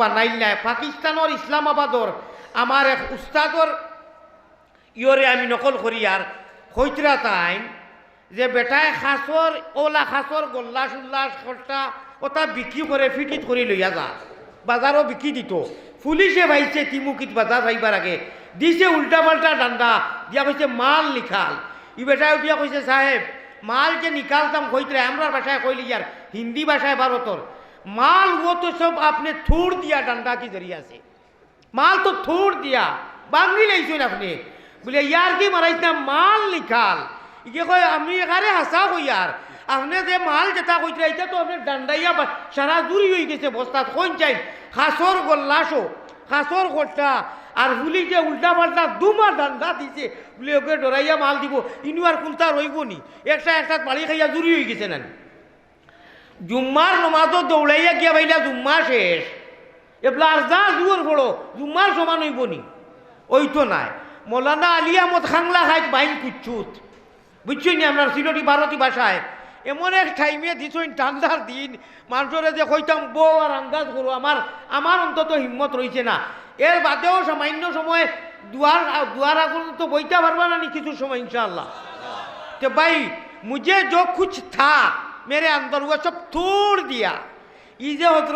বানাইল নাই। পাকিস্তানের ইসলামাবাদর আমার এক উস্তাদর ইয়রে আমি নকল করি আর। হইতরা তাইন যে বেটায় খাসর ওলা খাসর গোল্লাস উল্লাস খরচা ওটা বিক্রি করে ফিটিত করে লইয়া যা বাজারও বিক্রি দিত। পুলিশে ভাইছে তিমুকিত বাজার ভাইবার আগে। দিছে উল্টা পাল্টা ডান্ডা দিয়া কইছে মাল নিখাল। ই বেটায় উঠিয়া কইছে সাহেব মাল যে নিকালতাম কইতরে আমরা ভাষায় কইলি ইয়ার হিন্দি ভাষায় ভারতর মাল ও তো সব আপনি থুর দিয়া ডান্ডা কি জরিয়া আছে মাল তো থুর দিয়া বাংলি লাইছেন আপনি বলে ইয়ার কি মারাইছ না মাল নিকাল ইকে কয় আমি এখানে হাসা কই আর আপনি যে মাল যেটা কইতে এটা তো আপনি ডান্ডাইয়া বা- সারা জুড়ি হয়ে গেছে বস্তাত কোন চাই খাসর গল্লাসো খাসর গোটা আর হুলি যে উল্টা পাল্টা দুমা ডান্ডা দিছে বলে ওকে ডরাইয়া মাল দিব ইনু আর কোনটা রইব নি একটা একটা বাড়ি খাইয়া জুড়ি হয়ে গেছে না জুম্মার নমাজও দৌড়াইয়া গিয়া ভাইলা জুম্মা শেষ। এবলা আর যা জোর পড়ো জুম্মার সমান হইব নি। ওই তো নাই। মৌলানা আলী আহমদ খাংলা হাইত বাইন কুচ্ছুত। নি আপনার সিলেটি ভারতী ভাষায়। এমন এক টাইমে দিছই ঠান্ডার দিন, মানুষরে যে কইতাম, বউ আর আন্দাজ করো, আমার আমার অন্তত হিম্মত রয়েছে না। এর বাদেও সামান্য সময় দুয়ার দুয়ার আগুন তো বইতে পারবা না নি কিছু সময় ইনশাল্লাহ তো ভাই মুজে যোগ খুঁজ থা मेरे अंदर वो सब तोड़ दिया ये जो हजरत